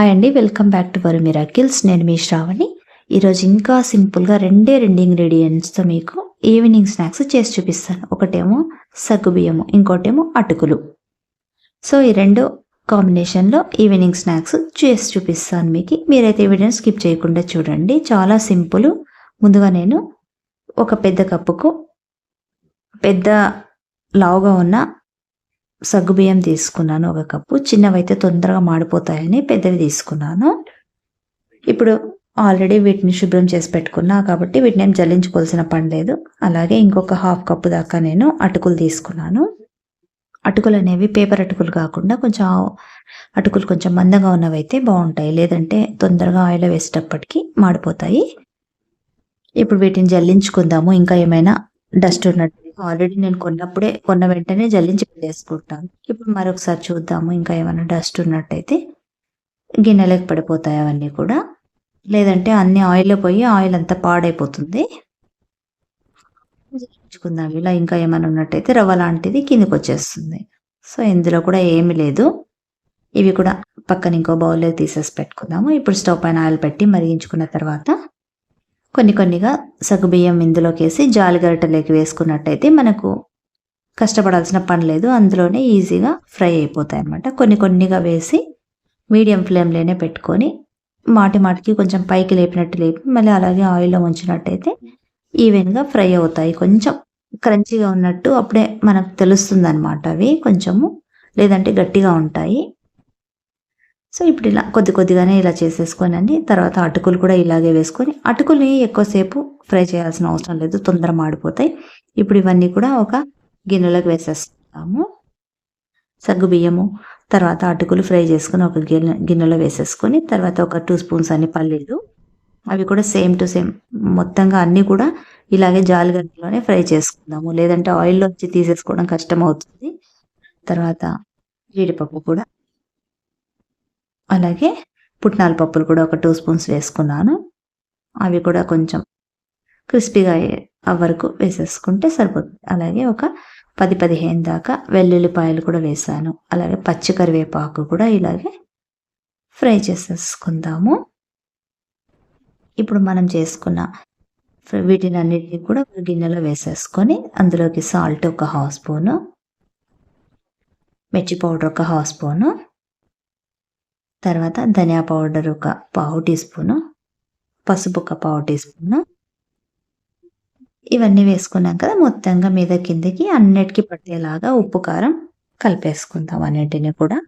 Hi అండి welcome back to Varu miracles నేను మీ శ్రావణి. ఈరోజు ఇంకా సింపుల్గా రెండే రెండు ఇంగ్రీడియంట్స్తో మీకు ఈవినింగ్ స్నాక్స్ చేసి చూపిస్తాను. ఒకటేమో సగ్గుబియ్యము ఇంకోటేమో అటుకులు. సో ఈ రెండు కాంబినేషన్లో ఈవినింగ్ స్నాక్స్ చేసి చూపిస్తాను మీకు. మీరైతే వీడియోని స్కిప్ చేయకుండా చూడండి. చాలా సింపుల్. ముందుగా నేను ఒక పెద్ద కప్పుకు పెద్ద లావుగా ఉన్న సగ్గుబియ్యం తీసుకున్నాను ఒక కప్పు. చిన్నవైతే తొందరగా మాడిపోతాయని పెద్దవి తీసుకున్నాను. ఇప్పుడు ఆల్రెడీ వీటిని శుభ్రం చేసి పెట్టుకున్నా కాబట్టి వీటిని ఏం జల్లించుకోవాల్సిన పని లేదు. అలాగే ఇంకొక హాఫ్ కప్పు దాకా నేను అటుకులు తీసుకున్నాను. అటుకులు అనేవి పేపర్ అటుకులు కాకుండా కొంచెం అటుకులు కొంచెం మందంగా ఉన్నవైతే బాగుంటాయి. లేదంటే తొందరగా ఆయిల్ వేసేటప్పటికి మాడిపోతాయి. ఇప్పుడు వీటిని జల్లించుకుందాము. ఇంకా ఏమైనా డస్ట్ ఉన్నట్టు ఆల్రెడీ నేను కొన్నప్పుడే కొన్న వెంటనే జల్లించి వేసుకుంటాను ఇప్పుడు మరొకసారి చూద్దాము ఇంకా ఏమైనా డస్ట్ ఉన్నట్టయితే గిన్నెలకు పడిపోతాయి అవన్నీ కూడా. లేదంటే అన్ని ఆయిల్ పోయి ఆయిల్ అంతా పాడైపోతుంది. జల్లించుకుందాం ఇలా ఇంకా ఏమైనా ఉన్నట్టయితే రవ్వ లాంటిది కిందికి వచ్చేస్తుంది. సో ఇందులో కూడా ఏమీ లేదు. ఇవి కూడా పక్కన ఇంకో బౌల్లో తీసేసి పెట్టుకుందాము. ఇప్పుడు స్టవ్ పైన ఆయిల్ పెట్టి మరిగించుకున్న తర్వాత కొన్ని కొన్నిగా సగ్గుబియ్యం ఇందులోకి వేసి జాలిగరిటలోకి వేసుకున్నట్టయితే మనకు కష్టపడాల్సిన పని లేదు. అందులోనే ఈజీగా ఫ్రై అయిపోతాయి అన్నమాట కొన్ని కొన్నిగా వేసి మీడియం ఫ్లేమ్లోనే పెట్టుకొని మాటి మాటికి కొంచెం పైకి లేపినట్టు లేపి మళ్ళీ అలాగే ఆయిల్లో ఉంచినట్టయితే ఈవెన్గా ఫ్రై అవుతాయి. కొంచెం క్రంచిగా ఉన్నట్టు అప్పుడే మనకు తెలుస్తుంది అనమాట అవి. కొంచెము లేదంటే గట్టిగా ఉంటాయి. సో ఇప్పుడు ఇలా కొద్ది కొద్దిగానే ఇలా చేసేసుకోనండి. తర్వాత అటుకులు కూడా ఇలాగే వేసుకొని అటుకుల్ని ఎక్కువసేపు ఫ్రై చేయాల్సిన అవసరం లేదు తొందర మాడిపోతాయి. ఇప్పుడు ఇవన్నీ కూడా ఒక గిన్నెలోకి వేసేస్తాము సగ్గు బియ్యము తర్వాత అటుకులు ఫ్రై చేసుకుని ఒక గిన్నె గిన్నెలో వేసేసుకొని తర్వాత ఒక టూ స్పూన్స్ అన్ని పల్లీలు. అవి కూడా సేమ్ టు సేమ్ మొత్తంగా అన్నీ కూడా ఇలాగే జాలిగంటలోనే ఫ్రై చేసుకుందాము. లేదంటే ఆయిల్లో వచ్చి తీసేసుకోవడం కష్టం అవుతుంది తర్వాత జీడిపప్పు కూడా. అలాగే పుట్నాల పప్పులు కూడా ఒక టూ స్పూన్స్ వేసుకున్నాను. అవి కూడా కొంచెం క్రిస్పీగా వరకు వేసేసుకుంటే సరిపోతుంది. అలాగే ఒక పది పదిహేను దాకా వెల్లుల్లిపాయలు కూడా వేసాను. అలాగే పచ్చి కరివేపాకు కూడా ఇలాగే ఫ్రై చేసేసుకుందాము. ఇప్పుడు మనం చేసుకున్న వీటిని అన్నిటినీ కూడా ఒక గిన్నెలో వేసేసుకొని అందులోకి సాల్ట్ ఒక హాఫ్ స్పూను మిర్చి పౌడర్ ఒక హాఫ్ స్పూను తర్వాత ధనియా పౌడర్ ఒక పావు టీ స్పూను పసుపు ఒక పావు టీ స్పూను. ఇవన్నీ వేసుకున్నాం కదా మొత్తంగా మీద కిందకి అన్నిటికీ పట్టేలాగా ఉప్పు కారం కలిపేసుకుందాం అన్నిటిని కూడా.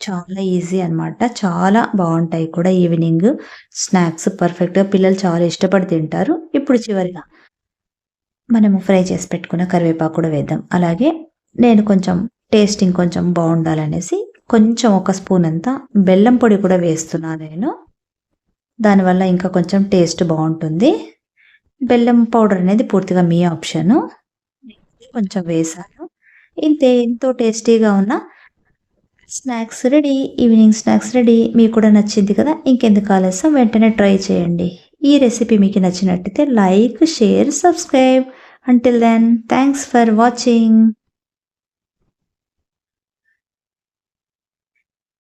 చాలా ఈజీ అనమాట చాలా బాగుంటాయి కూడా ఈవినింగ్ స్నాక్స్ పర్ఫెక్ట్గా పిల్లలు చాలా ఇష్టపడి తింటారు. ఇప్పుడు చివరిగా మనము ఫ్రై చేసి పెట్టుకున్న కరివేపాకు కూడా వేద్దాం. అలాగే నేను కొంచెం టేస్టింగ్ కొంచెం బాగుండాలనేసి కొంచెం ఒక స్పూన్ అంతా బెల్లం పొడి కూడా వేస్తున్నాను నేను. దానివల్ల ఇంకా కొంచెం టేస్ట్ బాగుంటుంది. బెల్లం పౌడర్ అనేది పూర్తిగా మీ ఆప్షను. కొంచెం వేసాను. ఇంతే ఎంతో టేస్టీగా ఉన్న snacks ready evening snacks ready. మీకు కూడా నచ్చింది కదా? ఇంకెందుకు ఆలస్యం? వెంటనే ట్రై చేయండి. ఈ రెసిపీ మీకు నచ్చినట్టయితే like share subscribe. Until then thanks for watching